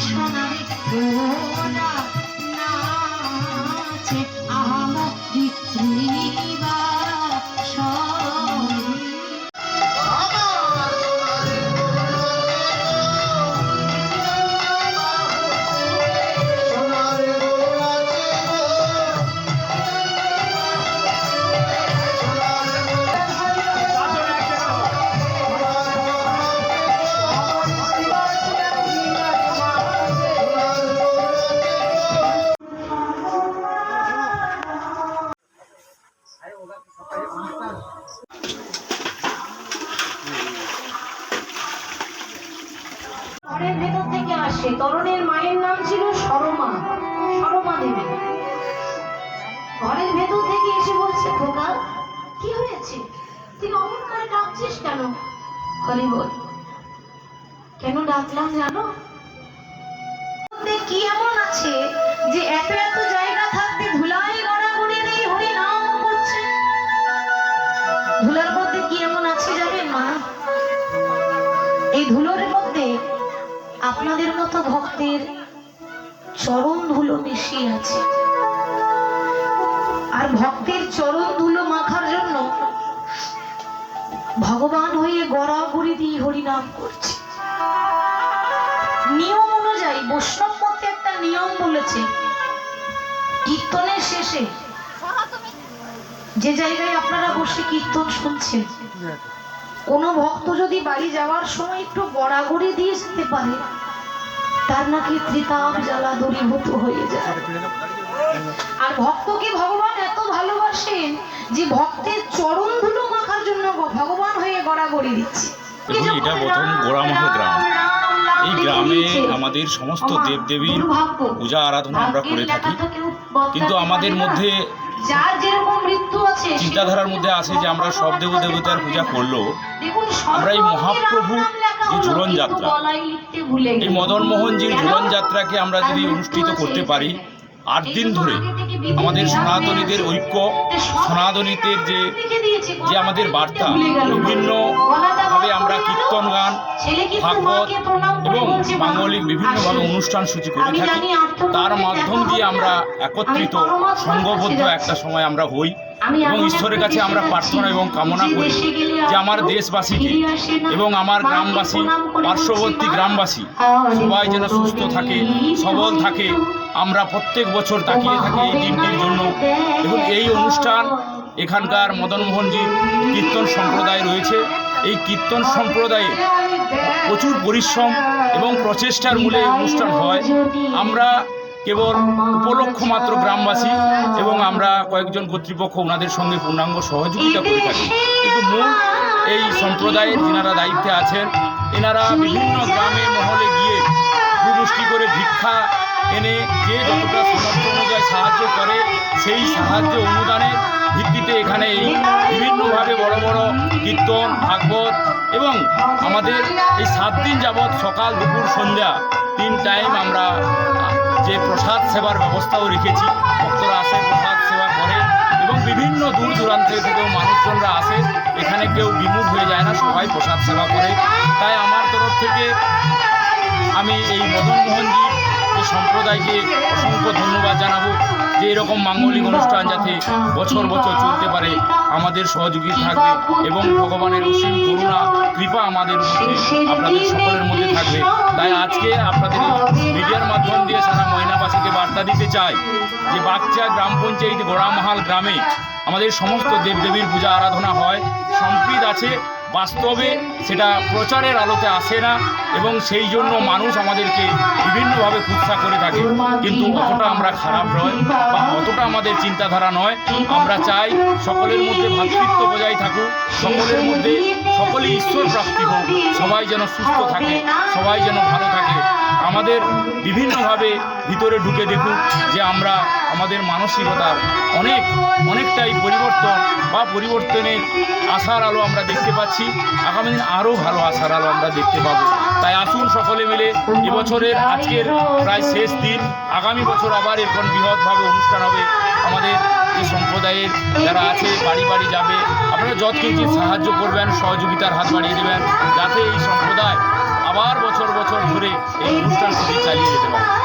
সোনার নাচে আম ঘরের ভেতর থেকে আসে। তরুণের মায়ের নাম ছিল সরমা। সরমা দেবী। ঘরের ভেতর থেকে এসে বলছে, খোকা, কি হয়েছে? তুই অমন করে ডাকছিস কেন? হরি বল, কেন ডাকলাম জানো? কি এমন আছে যে এত এত আপনাদের মতো ভক্তের চরণ ধুলো মিশিয়ে আছে। আর ভক্তের চরণ ধুলো মাখার জন্য ভগবান হয়ে গড়াগড়ি দিয়ে হরিনাম করছে। নিয়ম অনুযায়ী, বৈষ্ণব মতে একটা নিয়ম বলেছে, কীর্তনের শেষে যে জায়গায় আপনারা বসে কীর্তন শুনছেন কোনো ভক্ত যদি বাড়ি যাওয়ার সময় একটু গড়াগড়ি দিয়ে যেতে পারে তার নাকি ত্রিতাপ জ্বালা দূরীভূত হয়ে যায়। আর ভক্তকে ভগবান এত ভালোবাসেন যে ভক্তের চরণ ধুলো মাখার জন্য ভগবান হয়ে গড়াগড়ি দিচ্ছে? এটা প্রথম গোড়ামহল গ্রাম। এই গ্রামে আমাদের সমস্ত দেবদেবীর পূজা আরাধনা আমরা করে থাকি। কিন্তু আমাদের মধ্যে যার যেরকম মৃত্যু আছে চিন্তাধারার মধ্যে আছে যে আমরা সব দেব দেবতার পূজা করলেও আমরা এই মহাপ্রভু যে ঝুলন যাত্রা, এই মদন মোহনজির ঝুলন যাত্রাকে আমরা যদি অনুষ্ঠিত করতে পারি আট দিন ধরে আমাদের সনাতনীদের ঐক্য সনাতনীদের যে যে আমাদের বার্তা বিভিন্নভাবে আমরা কীর্তন গান ভাগবত এবং মাঙ্গলিক বিভিন্নভাবে অনুষ্ঠান সূচি করে থাকি। তার মাধ্যম দিয়ে আমরা একত্রিত সংঘবদ্ধ একটা সময় আমরা হই এবং ঈশ্বরের কাছে আমরা প্রার্থনা এবং কামনা করি যে আমার দেশবাসীকে এবং আমার গ্রামবাসী পার্শ্ববর্তী গ্রামবাসী সবাই যেন সুস্থ থাকে সবল থাকে। আমরা প্রত্যেক বছর তাকিয়ে থাকি এই দিনটির জন্য। এবং এই অনুষ্ঠান এখানকার মদনমোহনজির কীর্তন সম্প্রদায় রয়েছে। এই কীর্তন সম্প্রদায়ে প্রচুর পরিশ্রম এবং প্রচেষ্টার মূলে অনুষ্ঠান হয়। আমরা কেবল উপলক্ষ মাত্র গ্রামবাসী এবং আমরা কয়েকজন কর্তৃপক্ষ ওনাদের সঙ্গে পূর্ণাঙ্গ সহযোগিতা করে থাকি। কিন্তু মূল এই সম্প্রদায়ের যিনারা দায়িত্বে আছেন, এনারা বিভিন্ন গ্রামে মহলে গিয়ে দুমুষ্টি করে ভিক্ষা এনে যে যতটা সামর্থ্য অনুযায়ী সাহায্য করে, সেই সাহায্য অনুদানের ভিত্তিতে এখানে এই বিভিন্নভাবে বড় বড় কীর্তন, ভাগবত এবং আমাদের এই সাত দিন যাবৎ সকাল, দুপুর, সন্ধ্যা তিন টাইম আমরা যে প্রসাদ সেবার ব্যবস্থাও রেখেছি। ভক্তরা আসে, প্রসাদ সেবা করে এবং বিভিন্ন দূর দূরান্ত থেকেও মানুষজনরা আসে। এখানে কেউ বিমুখ হয়ে যায় না, সবাই প্রসাদ সেবা করে। তাই আমার তরফ থেকে আমি এই মদন মোহনজি যে সম্প্রদায়কে অসংখ্য ধন্যবাদ জানাব। যে এরকম মাঙ্গলিক অনুষ্ঠান যাতে বছর বছর চলতে পারে, আমাদের সহযোগী থাকবে এবং ভগবানের অসীম করুণা, কৃপা আমাদের মধ্যে, আপনাদের সকলের মধ্যে থাকবে। তাই আজকে আপনাদের মিডিয়ার মাধ্যম দিয়ে সারা ময়নাবাসীকে বার্তা দিতে চাই যে বাচ্চা গ্রাম পঞ্চায়েত গোড়ামহাল গ্রামে আমাদের সমস্ত দেবদেবীর পূজা, আরাধনা হয়। সম্প্রীত আছে বাস্তবে সেটা প্রচারের আলোতে আসে না এবং সেই জন্য মানুষ আমাদেরকে বিভিন্নভাবে কুৎসা করে থাকে। কিন্তু অতটা আমরা খারাপ নয় বা অতটা আমাদের চিন্তাধারা নয়। আমরা চাই সকলের মধ্যে ভ্রাতৃত্ব বজায় থাকুক, সকলের মধ্যে সকলেই ঈশ্বর প্রাপ্তি হোক, সবাই যেন সুস্থ থাকে, সবাই যেন ভালো থাকে। আমাদের বিভিন্নভাবে ভিতরে ঢুকে দেখুক যে আমরা আমাদের মানসিকতার অনেক, অনেকটাই পরিবর্তন বা পরিবর্তনের আশার আলো আমরা দেখতে পাচ্ছি। আগামী দিন আরও ভালো আশার আলো আমরা দেখতে পাবো। তাই আসুন সকলে মিলে এবছরের আজকের প্রায় শেষ দিন, আগামী বছর আবার এখন বৃহৎভাবে অনুষ্ঠান হবে আমাদের যে সম্প্রদায়ের যারা আছে, বাড়ি বাড়ি যাবে। আপনারা যত কিছু সাহায্য করবেন, সহযোগিতার হাত বাড়িয়ে দেবেন, যাতে এই সম্প্রদায় আবার বছর বছর ধরে এই অনুষ্ঠানটি চালিয়ে যেতে পারে।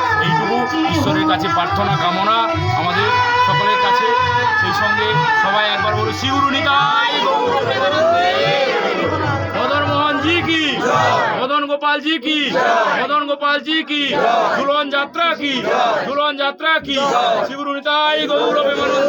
কাছে প্রার্থনা, কামনা আমাদের সকলের কাছে। সেই সঙ্গে সবাই একবার বলো শিগুরু নিতাই মদন মোহন জি কি? মদন গোপাল জি কি? মদন গোপাল জি কি? ঝুলন যাত্রা কি? ঝুলন যাত্রা কি? শিগুরু নিতাই গৌরবে সঙ্গে